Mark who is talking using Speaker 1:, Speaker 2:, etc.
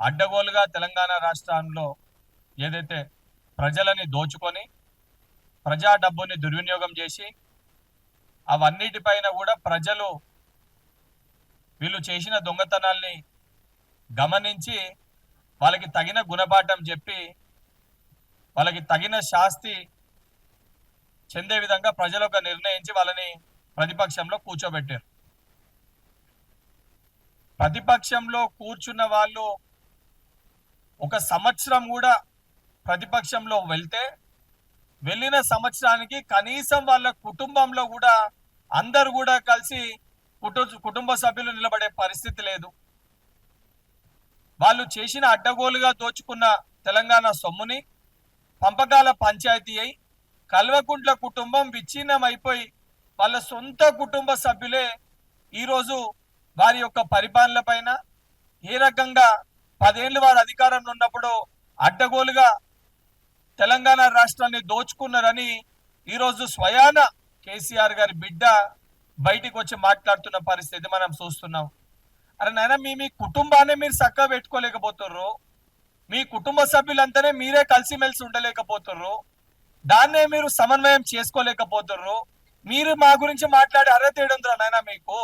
Speaker 1: అడ్డగోలుగా తెలంగాణ రాష్ట్రంలో ఏదైతే ప్రజలని దోచుకొని ప్రజా డబ్బుని దుర్వినియోగం చేసి అవన్నిటిపైన కూడా ప్రజలు వీళ్ళు చేసిన దొంగతనాల్ని గమనించి వాళ్ళకి తగిన గుణపాఠం చెప్పి వాళ్ళకి తగిన శాస్తి చెందే విధంగా ప్రజలు ఒక నిర్ణయించి వాళ్ళని ప్రతిపక్షంలో కూర్చోబెట్టారు. ప్రతిపక్షంలో కూర్చున్న వాళ్ళు ఒక సంవత్సరం కూడా ప్రతిపక్షంలో వెళ్తే వెళ్ళిన సంవత్సరానికి కనీసం వాళ్ళ కుటుంబంలో కూడా అందరు కూడా కలిసి కుటుంబ కుటుంబ సభ్యులు నిలబడే పరిస్థితి లేదు. వాళ్ళు చేసిన అడ్డగోలుగా దోచుకున్న తెలంగాణ సొమ్ముని పంపకాల పంచాయతీ అయి కల్వకుంట్ల కుటుంబం విచ్ఛిన్నం అయిపోయి వాళ్ళ సొంత కుటుంబ సభ్యులే ఈరోజు వారి యొక్క పరిపాలన పైన ఏ రకంగా పదేళ్ళు వారు అధికారంలో ఉన్నప్పుడు అడ్డగోలుగా తెలంగాణ రాష్ట్రాన్ని దోచుకున్నారని ఈరోజు స్వయాన కేసీఆర్ గారి బిడ్డ బయటికి వచ్చి మాట్లాడుతున్న పరిస్థితి మనం చూస్తున్నాం. అరే నాయన మీ మీ కుటుంబాన్ని మీరు చక్కగా పెట్టుకోలేకపోతుర్రు. మీ కుటుంబ సభ్యులంతానే మీరే కలిసిమెలిసి ఉండలేకపోతుర్రు. దాన్నే మీరు సమన్వయం చేసుకోలేకపోతుర్రు. మీరు మా గురించి మాట్లాడే అర్హత ఏడుందిరా నాయన మీకు?